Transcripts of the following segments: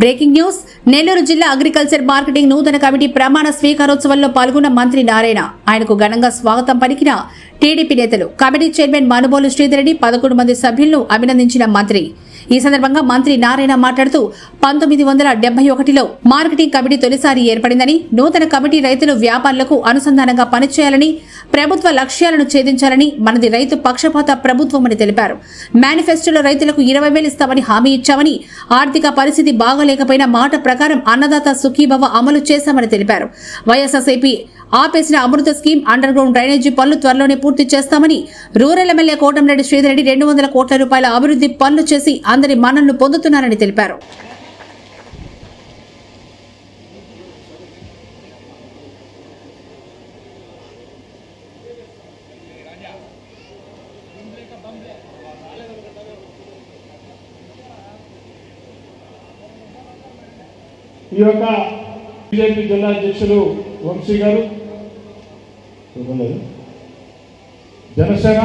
Breaking news. Nellore జిల్లా agriculture marketing నూతన committee ప్రమాణ స్వీకారోత్సవంలో పాల్గొన్న మంత్రి నారాయణ. ఆయనకు ఘనంగా స్వాగతం పలికిన టీడీపీ నేతలు కమిటీ చైర్మన్ మనుబోలు శ్రీధరెడ్డి పదకొండు మంది సభ్యులను అభినందించిన మంత్రి. ఈ సందర్భంగా మంత్రి నారాయణ మాట్లాడుతూ పంతొమ్మిది వందల డెబ్బై ఒకటిలో మార్కెటింగ్ కమిటీ తొలిసారి ఏర్పడిందని నూతన కమిటీ రైతులు వ్యాపారులకు అనుసంధానంగా పనిచేయాలని ప్రభుత్వ లక్ష్యాలను ఛేదించాలని మనది రైతు పక్షపాత ప్రభుత్వమని తెలిపారు. మేనిఫెస్టోలో రైతులకు ఇరవై వేలు ఇస్తామని హామీ ఇచ్చామని ఆర్థిక పరిస్థితి బాగోలేకపోయినా మాట ప్రకారం అన్నదాత సుఖీభవ అమలు చేశామని తెలిపారు. వైఎస్ఆర్సీపీ ఆపేసిన Amrut scheme underground drainage పనులు త్వరలోనే పూర్తి చేస్తామని రూరల్ ఎమ్మెల్యే కోటంరెడ్డి శ్రీధరెడ్డి రెండు వందల కోట్ల రూపాయల అభివృద్ధి పనులు చేసి అందరి మన్ననలు పొందుతున్నారని తెలిపారు. ఈ యొక్క బీజేపీ జిల్లా అధ్యక్షులు వంశీ గారు. జనసేన?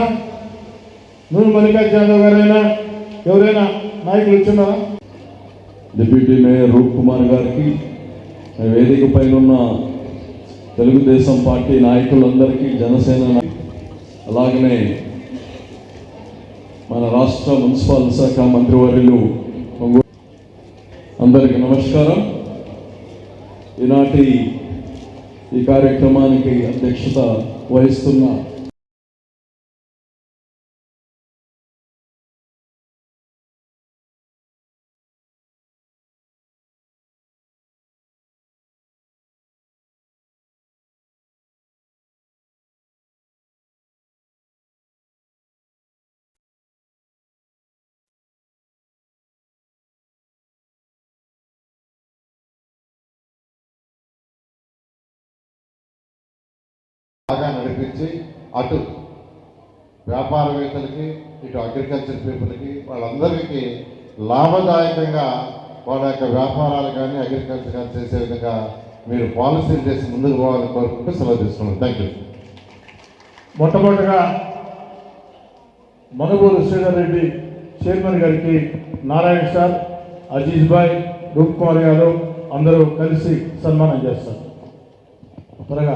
నూరు మల్లికార్జున యాదవ్ గారైనా ఎవరైనా నాయకులు వచ్చిన్నారా? డిప్యూటీ మేయర్ రూప్ కుమార్ గారికి వేదిక పైన ఉన్న తెలుగుదేశం పార్టీ నాయకులందరికీ జనసేన అలాగనే మన రాష్ట్ర మున్సిపల్ శాఖ మంత్రివర్యులు అందరికీ నమస్కారం. ఈనాటి ఈ కార్యక్రమానికి అధ్యక్షత వహిస్తున్న బాగా నడిపించి అటు వ్యాపారవేత్తలకి ఇటు అగ్రికల్చర్ పీపుల్కి వాళ్ళందరికీ లాభదాయకంగా వాళ్ళ యొక్క వ్యాపారాలు కానీ అగ్రికల్చర్ కానీ చేసే విధంగా మీరు పాలసీలు చేసి ముందుకు పోవాలని కోరుకుంటూ సెలవు తీసుకున్నాను థ్యాంక్ యూ మొట్టమొదటిగా మనుగోలు శ్రీధర్ రెడ్డి చైర్మన్ గారికి నారాయణ సార్ అజీజ్ భాయ్ రూప్ కుమార్ గారు అందరూ కలిసి సన్మానం చేస్తారు. త్వరగా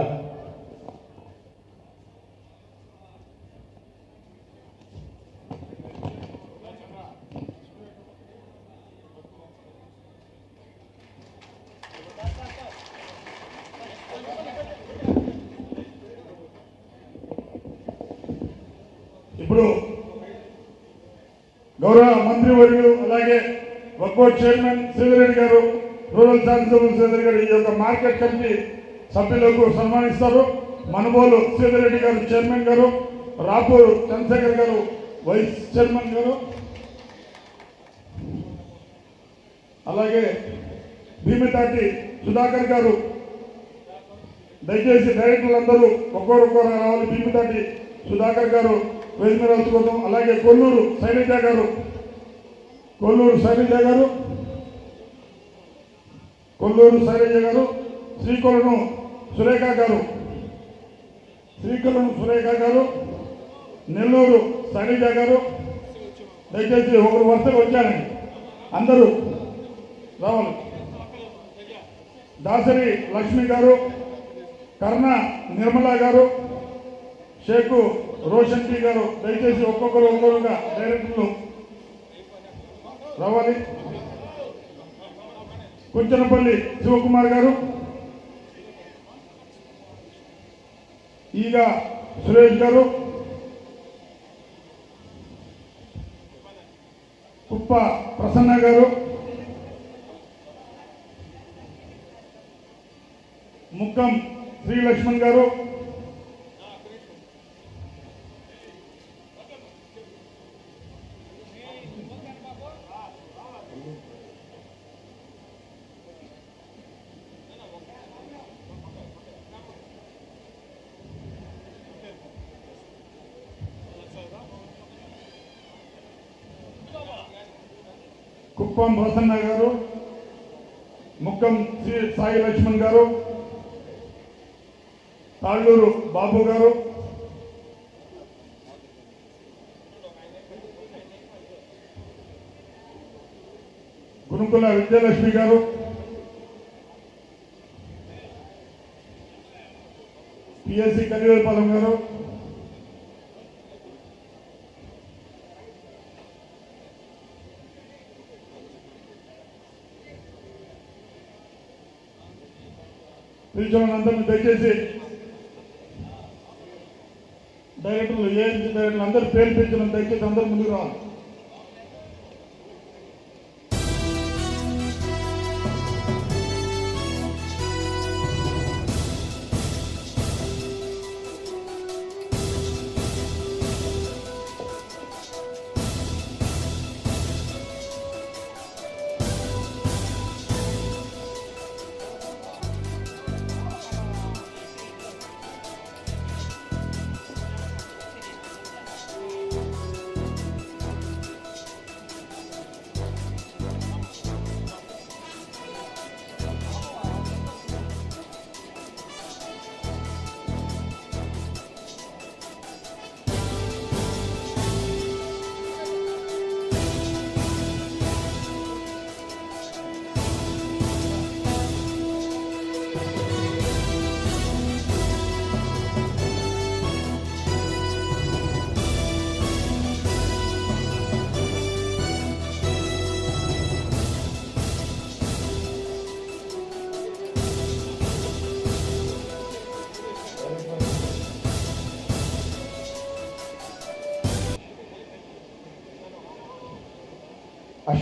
ఇప్పుడు గౌరవ మంత్రివర్యులు అలాగే ఒక్కో చైర్మన్ శ్రీధరెడ్డి గారు రూరల్ శాసనసభ శ్రీధర్ గారు ఈ యొక్క మార్కెట్ కమిటీ సభ్యులకు సన్మానిస్తారు. మనుబోలు శ్రీధరెడ్డి గారు చైర్మన్ గారు రాపూరు చంద్రశేఖర్ గారు వైస్ చైర్మన్ గారు అలాగే భీమితాటి సుధాకర్ గారు. దయచేసి డైరెక్టర్లందరూ ఒక్కొక్కరు రావాలి. భీమితాటి సుధాకర్ గారు వేదిక మీద వచ్చుకోవడం అలాగే కొల్లూరు శైలజ గారు. కొల్లూరు శైలజ గారు. కొల్లూరు శైలజ గారు. శ్రీకొలను సురేఖ గారు. శ్రీకొలను సురేఖ గారు. నెల్లూరు శైలజ గారు. దయచేసి ఒకరు వరుసగా వచ్చారండి. అందరూ రావాలి. దాసరి లక్ష్మి గారు. కర్ణ నిర్మల గారు. షేక్ రోషన్ టీ గారు దయచేసి ఒక్కొక్కరు ఒక్కొక్కరుగా డైరెక్టర్లు. రావాలి. కుంచనపల్లి శివకుమార్ గారు. ఈగ సురేష్ గారు. కుప్ప ప్రసన్న గారు. ముక్కం శ్రీలక్ష్మణ్ గారు. కుప్పం ప్రసన్న గారు ముక్కం శ్రీ సాయి లక్ష్మణ్ గారు తాళ్ళూరు బాబు గారు గురుకుల విద్యాలక్ష్మి గారు పిఎస్సి కరివేపాలెం గారు పిలిచిన దయచేసి డైరెక్టర్లు ఏఎన్సీ డైరెక్టర్లు అందరూ పేరు పెంచడం దయచేసి అందరూ ముందుకు రావాలి.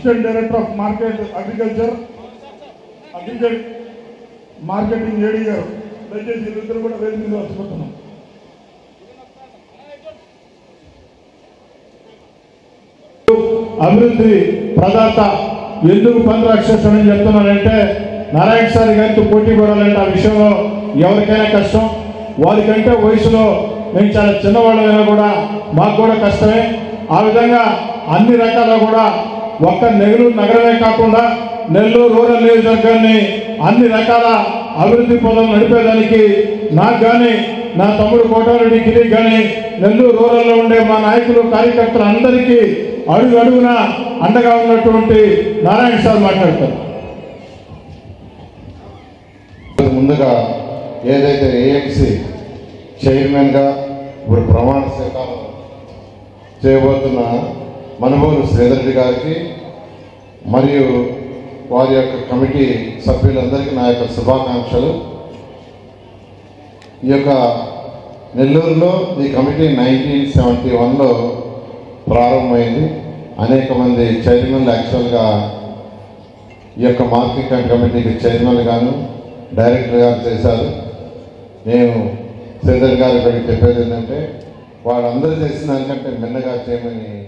Assistant director of market agriculture agriculture marketing AD గారు. దయచేసి వీళ్ళిద్దరు కూడా వేదిక మీద వచ్చిపోతున్నాం అభివృద్ధి ప్రదాత ఎందుకు పని అని చెప్తున్నానంటే నారాయణ సార్ గారితో పోటీ పడాలంటే ఆ విషయంలో ఎవరికైనా కష్టం. వాళ్ళకంటే వయసులో మేము చాలా చిన్నవాళ్ళమైనా కూడా మాకు కూడా కష్టమే. ఆ విధంగా అన్ని రకాల కూడా ఒక్క నెల్లూరు నగరమే కాకుండా నెల్లూరు రూరల్ నియోజకవర్గాన్ని అన్ని రకాల అభివృద్ధి పనులు నడిపేదానికి నాకు కానీ నా తమ్ముడు కోటారెడ్డి గిరికి కానీ నెల్లూరు రూరల్లో ఉండే మా నాయకులు కార్యకర్తలు అందరికీ అడుగు అడుగున అండగా ఉన్నటువంటి నారాయణ సార్ మాట్లాడతారు. ముందుగా ఏదైతే ఏఎంసీ చైర్మన్గా ఇప్పుడు ప్రమాణ స్వీకారం చేయబోతున్న మనుబోలు శ్రీధర్రెడ్డి గారికి మరియు వారి యొక్క కమిటీ సభ్యులందరికీ నా యొక్క శుభాకాంక్షలు. ఈ యొక్క నెల్లూరులో ఈ కమిటీ నైన్టీన్ సెవెంటీ వన్లో ప్రారంభమైంది. అనేక మంది చైర్మన్లు యాక్చువల్గా ఈ యొక్క మార్కెట్ కమిటీకి చైర్మన్ గాను డైరెక్టర్ గారు చేశారు. నేను శ్రీధర్ గారు ఇక్కడికి చెప్పేది ఏంటంటే వాళ్ళందరూ చేసిన దానికంటే మిన్నగా చేయమని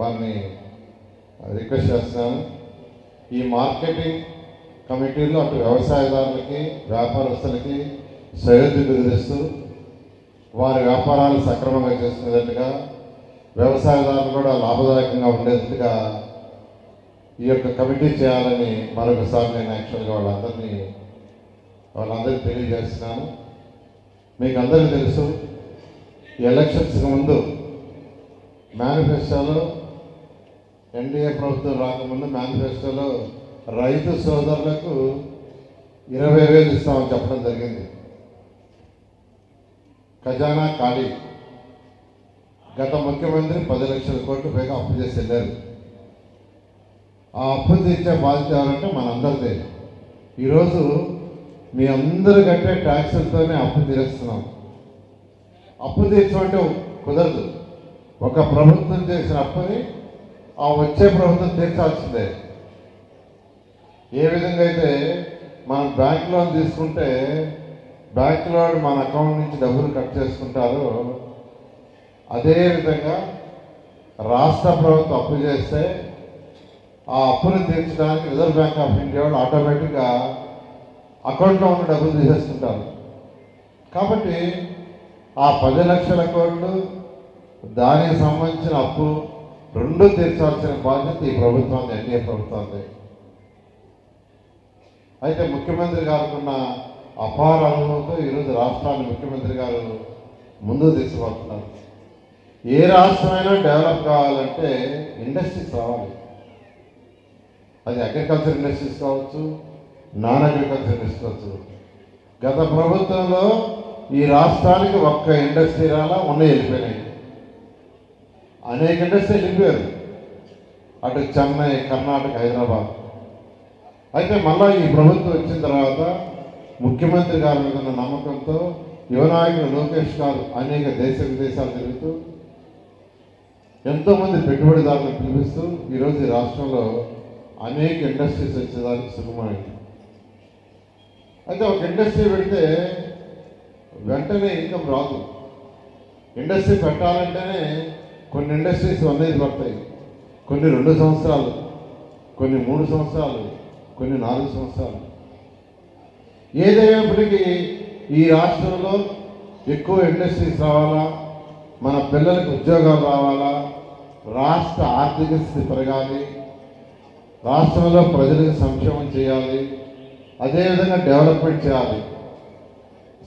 వారిని రిక్వెస్ట్ చేస్తున్నాను. ఈ మార్కెటింగ్ కమిటీలో అటు వ్యవసాయదారులకి వ్యాపారస్తులకి సరిహద్దు బెదిరిస్తూ వారి వ్యాపారాలు సక్రమంగా చేసుకునేటట్టుగా వ్యవసాయదారులు కూడా లాభదాయకంగా ఉండేటట్టుగా ఈ యొక్క కమిటీ చేయాలని మరొకసారి నేను యాక్చువల్గా వాళ్ళందరినీ వాళ్ళందరికీ తెలియజేస్తున్నాను. మీకు అందరికీ తెలుసు ఈ ఎలక్షన్స్కి ముందు మేనిఫెస్టోలో ఎన్డీఏ ప్రభుత్వం రాకముందు మేనిఫెస్టోలో రైతు సోదరులకు ఇరవై వేలు ఇస్తామని చెప్పడం జరిగింది. ఖజానా ఖాళీ. గత ముఖ్యమంత్రి పది లక్షల కోట్లు పైగా అప్పు చేసి వెళ్ళారు. ఆ అప్పు తీర్చే బాధ్యత ఎవరంటే మనందరిదే. ఈరోజు మీ అందరు కట్టే ట్యాక్సులతోనే అప్పు తీరుస్తున్నాం. అప్పు తీర్చమంటే కుదరదు. ఒక ప్రభుత్వం చేసిన అప్పుని ఆ వచ్చే ప్రభుత్వం తీర్చాల్సిందే. ఏ విధంగా అయితే మనం బ్యాంక్ లోన్ తీసుకుంటే బ్యాంక్ లోన్ మన అకౌంట్ నుంచి డబ్బులు కట్ చేసుకుంటారో అదే విధంగా రాష్ట్ర ప్రభుత్వం అప్పు చేస్తే ఆ అప్పును తీర్చడానికి రిజర్వ్ బ్యాంక్ ఆఫ్ ఇండియా వాళ్ళు ఆటోమేటిక్గా అకౌంట్లో ఉన్న డబ్బులు తీసేస్తుంటారు. కాబట్టి ఆ పది లక్షల కోట్లు దానికి సంబంధించిన అప్పు రెండు తీర్చాల్సిన బాధ్యత ఈ ప్రభుత్వాన్ని ఎన్డీఏ ప్రభుత్వాన్ని అయితే ముఖ్యమంత్రి గారుకున్న అపార అనుభవంతో ఈరోజు రాష్ట్రాన్ని ముఖ్యమంత్రి గారు ముందు తీసుకుపోతున్నారు ఏ రాష్ట్రమైనా డెవలప్ కావాలంటే ఇండస్ట్రీస్ రావాలి. అది అగ్రికల్చర్ ఇండస్ట్రీస్ కావచ్చు నాన్ అగ్రికల్చర్ ఇండస్ట్రీ కావచ్చు. గత ప్రభుత్వంలో ఈ రాష్ట్రానికి ఒక్క ఇండస్ట్రీ రాలా ఉన్నాయి వెళ్ళిపోయినాయి. అనేక ఇండస్ట్రీలు నింపారు. అటు చెన్నై కర్ణాటక హైదరాబాద్. అయితే మళ్ళా ఈ ప్రభుత్వం వచ్చిన తర్వాత ముఖ్యమంత్రి గారి మీద ఉన్న నమ్మకంతో యువనాయకుడు లోకేష్ గారు అనేక దేశ విదేశాలు తిరుగుతూ ఎంతోమంది పెట్టుబడిదారులను పిలిపిస్తూ ఈరోజు ఈ రాష్ట్రంలో అనేక ఇండస్ట్రీస్ వచ్చేదానికి సుఖమైంది అయితే ఒక ఇండస్ట్రీ పెడితే వెంటనే ఇన్కమ్ రాదు. ఇండస్ట్రీ పెట్టాలంటేనే కొన్ని ఇండస్ట్రీస్ అనేది పడతాయి. కొన్ని రెండు సంవత్సరాలు కొన్ని మూడు సంవత్సరాలు కొన్ని నాలుగు సంవత్సరాలు. ఏదైనప్పటికీ ఈ రాష్ట్రంలో ఎక్కువ ఇండస్ట్రీస్ రావాలా? మన పిల్లలకు ఉద్యోగాలు రావాలా? రాష్ట్ర ఆర్థిక స్థితి పెరగాలి. రాష్ట్రంలో ప్రజలకు సంక్షేమం చేయాలి. అదేవిధంగా డెవలప్మెంట్ చేయాలి.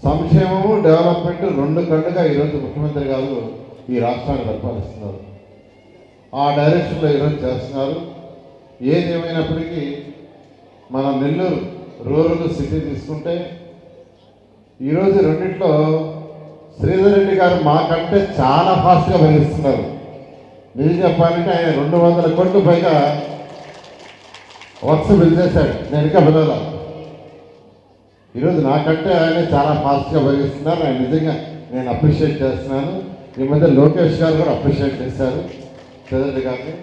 సంక్షేమము డెవలప్మెంట్ రెండు కళ్ళుగా ఈరోజు ముఖ్యమంత్రి గారు ఈ రాష్ట్రాన్ని పరిపాలిస్తున్నారు ఆ డైరెక్షన్లో ఈరోజు చేస్తున్నారు. ఏది ఏమైనప్పటికీ మన నెల్లూరు రూరల్ సిటీ తీసుకుంటే ఈరోజు రెండిట్లో శ్రీధర్ రెడ్డి గారు మాకంటే చాలా ఫాస్ట్గా పెరుగుతున్నారు నిజం చెప్పాలంటే ఆయన రెండు వందల కోట్లు పైగా వర్క్స్ బిల్ చేశాడు. నేను ఇంకా పిల్లల ఈరోజు నాకంటే ఆయన చాలా ఫాస్ట్గా పెరుగుతున్నారు ఆయన నిజంగా నేను అప్రిషియేట్ చేస్తున్నాను. ఈ మధ్య లోకేష్ గారు కూడా అప్రిషియేట్ చేశారు. శ్రీధర్ గారిని.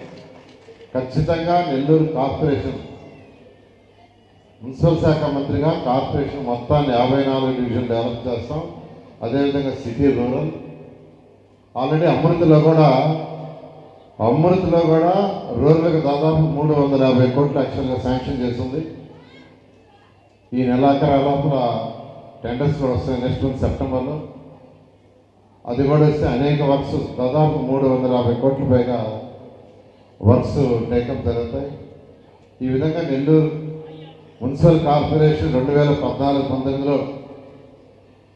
ఖచ్చితంగా నెల్లూరు కార్పొరేషన్ మున్సిపల్ శాఖ మంత్రిగా కార్పొరేషన్ మొత్తాన్ని యాభై నాలుగు డివిజన్ డెవలప్ చేస్తాం. అదేవిధంగా సిటీ రూరల్. ఆల్రెడీ అమృతలో కూడా అమృతలో కూడా రూరల్కి దాదాపు మూడు వందల యాభై కోట్లు యాక్చువల్గా శాంక్షన్ చేసింది. ఈ నెలాఖరు లోపల టెండర్స్ కూడా వస్తాయి నెక్స్ట్ మంత్ సెప్టెంబర్లో. అది కూడా వస్తే అనేక వర్క్స్ దాదాపు మూడు వందల యాభై కోట్ల పైగా వర్క్స్ టేకప్ జరుగుతాయి. ఈ విధంగా నెల్లూరు మున్సిపల్ కార్పొరేషన్ రెండు వేల పద్నాలుగు పంతొమ్మిదిలో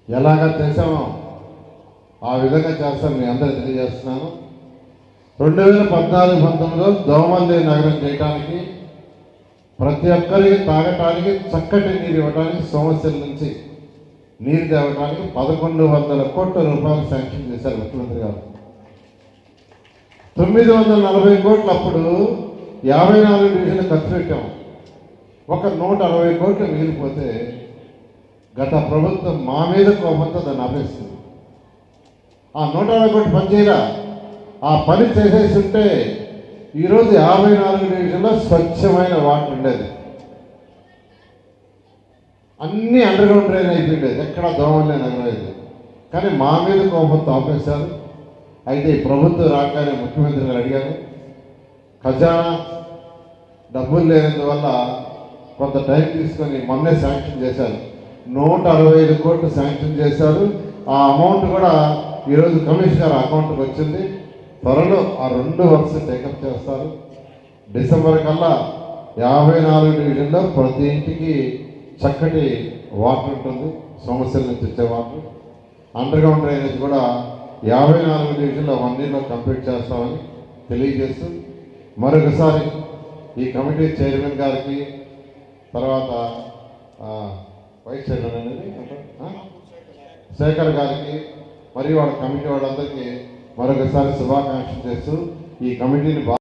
ఎలాగా చేశామో ఆ విధంగా చేస్తాను మీ అందరూ తెలియజేస్తున్నాను. రెండు వేల పద్నాలుగు పంతొమ్మిదిలో దోమల్లి నగరం చేయడానికి ప్రతి ఒక్కరికి తాగటానికి చక్కటి నీరు ఇవ్వడానికి సమస్యల నుంచి నీరు తేవడానికి పదకొండు వందల కోట్ల రూపాయలు శాంక్షన్ చేశారు ముఖ్యమంత్రి గారు. తొమ్మిది వందల నలభై కోట్లు అప్పుడు యాభై నాలుగు డివిజన్లు ఖర్చు పెట్టాము ఒక నూట అరవై కోట్లు మిగిలిపోతే గత ప్రభుత్వం మా మీద కోపంతో దాన్ని ఆపేస్తుంది ఆ నూట అరవై కోట్లు పనిచేయరా ఆ పని చేసేసి ఉంటే ఈరోజు యాభై నాలుగు డివిజన్లో స్వచ్ఛమైన వాటర్ ఉండేది. అన్ని అండర్ గ్రౌండ్ డ్రైన్ అయిపోయిండేది ఎక్కడ దోమలే నగలేదు కానీ మా మీద కోపంతో ఆపేశారు అయితే ప్రభుత్వం రాగానే ముఖ్యమంత్రి గారు అడిగారు ఖజానా డబ్బులు లేనందువల్ల కొంత టైం తీసుకొని మొన్నే శాంక్షన్ చేశారు. నూట అరవై ఐదు కోట్లు శాంక్షన్ చేశారు. ఆ అమౌంట్ కూడా ఈరోజు కమిషనర్ అకౌంట్కి వచ్చింది. త్వరలో ఆ రెండు వర్క్స్ టేకప్ చేస్తారు. డిసెంబర్ కల్లా యాభై నాలుగు డివిజన్లో ప్రతి ఇంటికి చక్కటి వాటర్ ఉంటుంది సమస్యల నుంచి వచ్చే వాటర్. అండర్ గ్రౌండ్ డ్రైనేజ్ కూడా యాభై నాలుగు డివిజన్లో వన్ ఇయర్లో కంప్లీట్ చేస్తామని తెలియజేస్తూ మరొకసారి ఈ కమిటీ చైర్మన్ గారికి తర్వాత వైస్ చైర్మన్ అనేది శేఖర్ గారికి మరియు వాళ్ళ కమిటీ వాళ్ళందరికీ మరొకసారి శుభాకాంక్షలు చేస్తూ ఈ కమిటీని బా-